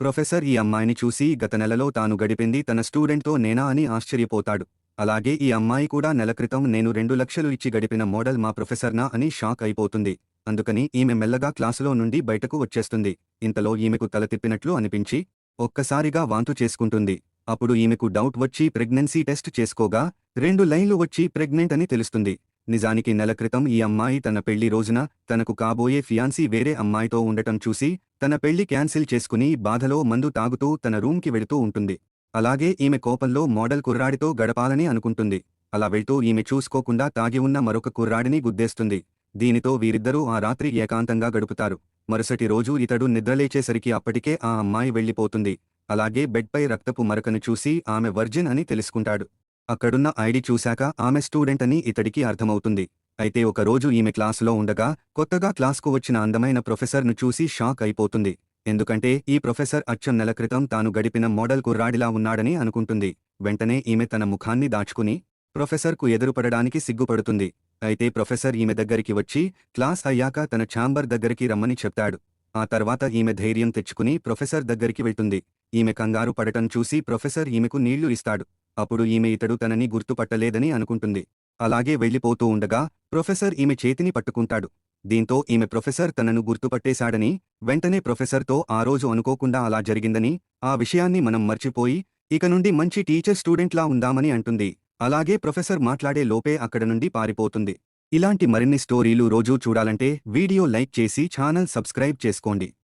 Professor ఈ అమ్మాయిని చూసి గత నెలలో తాను గడిపింది తన స్టూడెంట్తో నేనా అని ఆశ్చర్యపోతాడు. అలాగే ఈ అమ్మాయి కూడా నెల క్రితం నేను రెండు లక్షలు ఇచ్చి గడిపిన మోడల్ మా ప్రొఫెసర్నా అని షాక్ అయిపోతుంది. అందుకని ఈమె మెల్లగా క్లాసులో నుండి బయటకు వచ్చేస్తుంది. ఇంతలో ఈమెకు తల తిప్పినట్లు అనిపించి ఒక్కసారిగా వాంతు చేసుకుంటుంది. అప్పుడు ఈమెకు డౌట్ వచ్చి ప్రెగ్నెన్సీ టెస్ట్ చేసుకోగా రెండు లైన్లు వచ్చి ప్రెగ్నెంట్ అని తెలుస్తుంది. నిజానికి నెల క్రితం ఈ అమ్మాయి తన పెళ్ళి రోజున తనకు కాబోయే ఫియాన్సీ వేరే అమ్మాయితో ఉండటం చూసి తన పెళ్ళి క్యాన్సిల్ చేసుకుని బాధలో మందు తాగుతూ తన రూమ్కి వెళుతూ ఉంటుంది. అలాగే ఈమె కోపంలో మోడల్ కుర్రాడితో గడపాలని అనుకుంటుంది. అలా వెళ్తూ ఈమె చూసుకోకుండా తాగి ఉన్న మరొక కుర్రాడిని గుద్దేస్తుంది. దీనితో వీరిద్దరూ ఆ రాత్రి ఏకాంతంగా గడుపుతారు. మరుసటి రోజు ఇతడు నిద్రలేచేసరికి అప్పటికే ఆ అమ్మాయి వెళ్ళిపోతుంది అలాగే బెడ్పై రక్తపు మరకను చూసి ఆమె వర్జిన్ అని తెలుసుకుంటాడు. అక్కడున్న ఐడి చూశాక ఆమె స్టూడెంట్ అని ఇతడికి అర్థమవుతుంది. అయితే ఒకరోజు ఈమె క్లాసులో ఉండగా కొత్తగా క్లాస్కు వచ్చిన అందమైన ప్రొఫెసర్ను చూసి షాక్ అయిపోతుంది. ఎందుకంటే ఈ ప్రొఫెసర్ అచ్చం నెల క్రితం తాను గడిపిన మోడల్ కుర్రాడిలా ఉన్నాడని అనుకుంటుంది. వెంటనే ఈమె తన ముఖాన్ని దాచుకుని ప్రొఫెసర్కు ఎదురుపడడానికి సిగ్గుపడుతుంది. అయితే ప్రొఫెసర్ ఈమె దగ్గరికి వచ్చి క్లాస్ అయ్యాక తన ఛాంబర్ దగ్గరికి రమ్మని చెప్తాడు. ఆ తర్వాత ఈమె ధైర్యం తెచ్చుకుని ప్రొఫెసర్ దగ్గరికి వెళ్తుంది. ఈమె కంగారు పడటం చూసి ప్రొఫెసర్ ఈమెకు నీళ్ళు ఇస్తాడు. అప్పుడు ఈమె ఇతడు తనని గుర్తుపట్టలేదని అనుకుంటుంది. అలాగే వెళ్ళిపోతూ ఉండగా ప్రొఫెసర్ ఈమె చేతిని పట్టుకుంటాడు. దీంతో ఈమె ప్రొఫెసర్ తనను గుర్తుపట్టేశాడని వెంటనే ప్రొఫెసర్తో ఆ రోజు అనుకోకుండా అలా జరిగిందని ఆ విషయాన్ని మనం మర్చిపోయి ఇక నుండి మంచి టీచర్ స్టూడెంట్లా ఉందామని అంటుంది. అలాగే ప్రొఫెసర్ మాట్లాడే లోపే అక్కడ నుండి పారిపోతుంది. ఇలాంటి మరిన్ని స్టోరీలు రోజూ చూడాలంటే వీడియో లైక్ చేసి ఛానల్ సబ్స్క్రైబ్ చేసుకోండి.